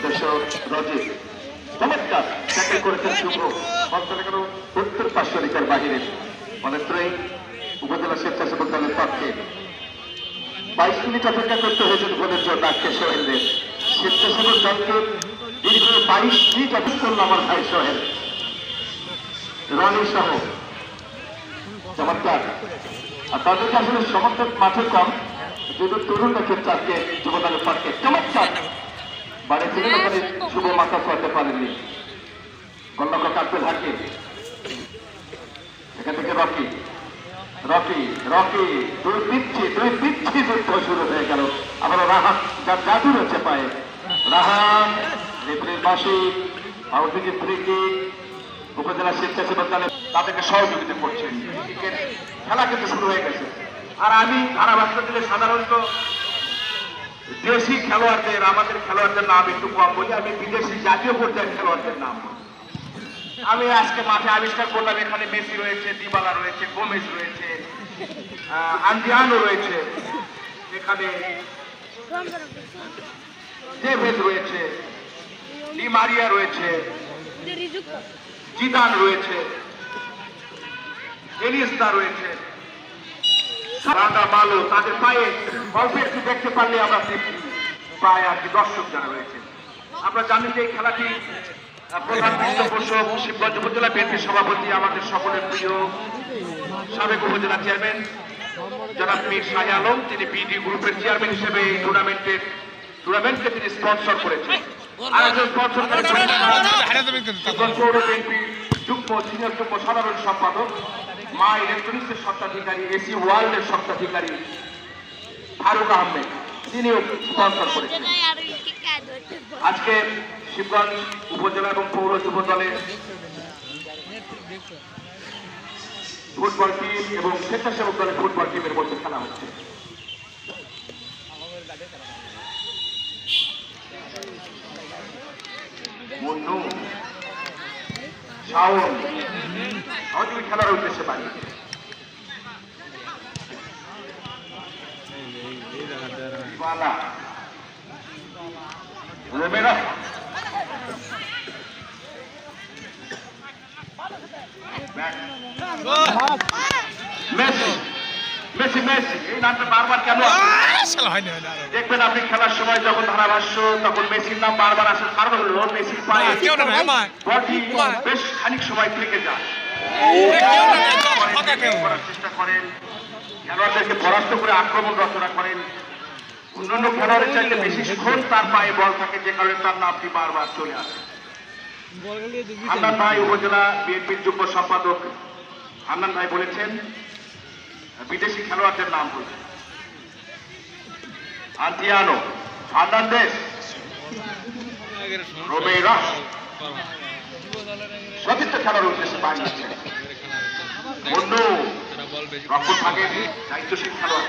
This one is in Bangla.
উদ্দেশ্য রজিত, চমৎকার। ট্যাকেল করেছেন উপজেলা স্বেচ্ছাসেবক বাইশ মিনিট অপেক্ষা করতে হয়েছে গোলের জন্য আজকে সোহেলদের স্বেচ্ছাসেবক বাইশ মিনিট অপেক্ষা আমার ভাই সোহেল রানী সহ। চমৎকার। আর তাদেরকে আসলে সমর্থক মাঠে কম। যদি তরুণ ক্ষেত্রে আজকে যুবদলের পক্ষে। চমৎকার। বাড়ি থেকে ওখানে শুভ মাথা করতে পারেননি। কল্লক কাপেল হাকিম এখান থেকে রকি। রকি রকি দুই পিচ্ছি দুই পিচ্ছি যুদ্ধ শুরু হয়ে গেল। আবার রাহাত যার জাদু রয়েছে পায়ে। রাহান রেফারির বাসি আউটদিকে ফ্রি কিক উপজেলা স্বেচ্ছাসেবক দলে তাদেরকে সহযোগিতা ক্রিকেট খেলা কিন্তু শুরু হয়ে গেছে। আর আমি ধারাভাষ্য দিলে সাধারণত দেশি খেলোয়াড়দের আমাদের খেলোয়াড়দের নাম একটু কম বলি। আমি বিদেশি জাতীয় পর্যায়ের খেলোয়াড়দের নাম আমি আজকে মাঠে আবিষ্কার করলাম এখানে মেসি রয়েছে দিবালা রয়েছে গোমেজ রয়েছে আন্দিয়ানো রয়েছে এখানে ডেভেজ রয়েছে ডি মারিয়া রয়েছে জিদান রয়েছে এলিস্তা রয়েছে। রান্না মালো তাদের পায়ে অল্প একটু দেখতে পারলে আমরা পায় আর কি দর্শক যারা রয়েছে আমরা জানি যে এই খেলাটি প্রধান পৃষ্ঠপোষক শিবগঞ্জ উপজেলা বিএনপির সভাপতি আমাদের সকলের প্রিয় সাবেক উপজেলা চেয়ারম্যান জনাব মীর শাহ আলম তিনি বিডি গ্রুপের চেয়ারম্যান হিসেবে এই টুর্নামেন্টের টুর্নামেন্টকে তিনি স্পন্সর করেছেন আর স্পন্সর করেছেন যুগ্ম সিনিয়র যুগ্ম সাধারণ সম্পাদক মা ইলেকট্রনিক্সের স্বত্বাধিকারী এসি ওয়ার্ল্ডের স্বত্বাধিকারী, ফারুক আহমেদ, তিনিও স্পন্সর করেছেন আজকে শিবগঞ্জ উপজেলা এবং পৌর যুব দলের ফুটবল টিম এবং স্বেচ্ছাসেবক দলের ফুটবল টিমের মধ্যে খেলা হচ্ছে। মুন্নু শাওন সহযোগী খেলার উদ্দেশ্যে বাড়ি। বালা। রোমেরা মেসি। মেসি মেসি এই নামটা বারবার কেন দেখবেন আপনি খেলার সময় যখন ধারাভাষ্য তখন মেসির নাম বারবার আসে কারণ হলো মেসির পায়ে। বেশ খানিক সময় থেকে যায়। করার চেষ্টা করেন। খেলোয়াড়দেরকে পরাস্ত করে আক্রমণ রচনা করেন। অন্যান্য খেলোয়াড়ের চাইতে বেশিক্ষণ তার পায়ে বল থাকে যে কারণে তার নামটি বারবার চলে আসে। হান্নান ভাই উপজেলা বিএনপির যুগ্ম সম্পাদক হান্নান ভাই বলেছেন বিদেশি খেলোয়াড়দের নাম বলছে। আন্তিয়ানো ফার্নান্দেস রোমেরা সতীর্থ খেলার উদ্দেশ্যে বানিয়েছেন অন্য থাকে দায়িত্বশীল খেলোয়াড়।